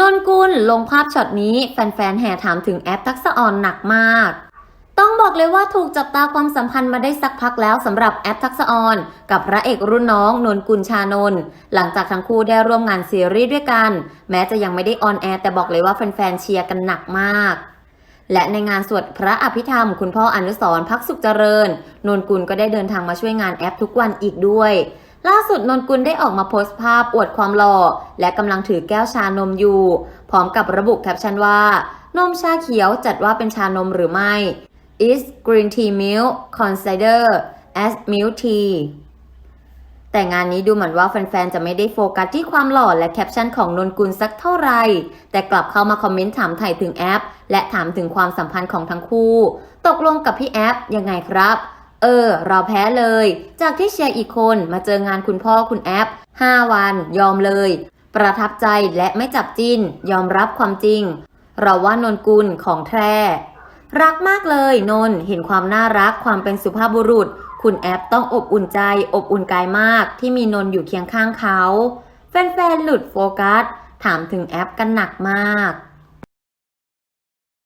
นนกุลลงภาพช็อตนี้แฟนๆแห่ถามถึงแอปทักษะออนหนักมาก ต้องบอกเลยว่าถูกจับตาความสัมพันธ์มาได้สักพักแล้วสำหรับแอปทักษะออน กับพระเอกรุ่นน้องนนกุลชานนหลังจากทั้งคู่ได้ร่วมงานซีรีส์ด้วยกัน แม้จะยังไม่ได้ออนแอร์แต่บอกเลยว่าแฟนๆเชียร์กันหนักมาก และในงานสวดพระอภิธรรม คุณพ่ออนุสรพักสุขเจริญ นนกุลก็ได้เดินทางมาช่วยงานแอปทุกวันอีกด้วย ล่าสุดนนกุลได้ออกมาโพสต์ภาพอวดความหล่อ และกำลังถือแก้วชานมอยู่ พร้อมกับระบุแคปชั่นว่า นมชาเขียวจัดว่าเป็นชานมหรือไม่ is green tea milk consider as milk tea แต่งานนี้ดูเหมือนว่าแฟนๆ จะไม่ได้โฟกัสที่ความหล่อและแคปชั่นของนนกุลสักเท่าไหร่ แต่กลับเข้ามาคอมเมนต์ถามถ่ายถึงแอป และถามถึงความสัมพันธ์ของทั้งคู่ ตกลงกับพี่แอปยังไงครับ เออ เราแพ้เลย จากที่เชียร์อีกคนมาเจองานคุณพ่อคุณแอป 5 วัน ยอมเลย ประทับใจและไม่จับจิ้น ยอมรับความจริง เราว่านนกุลของแท้ รักมากเลยนนเห็นความน่ารักความเป็นสุภาพบุรุษ คุณแอปต้องอบอุ่นใจ อบอุ่นกายมาก ที่มีนนอยู่เคียงข้างเขา แฟนๆหลุดโฟกัส ถามถึงแอปกันหนักมาก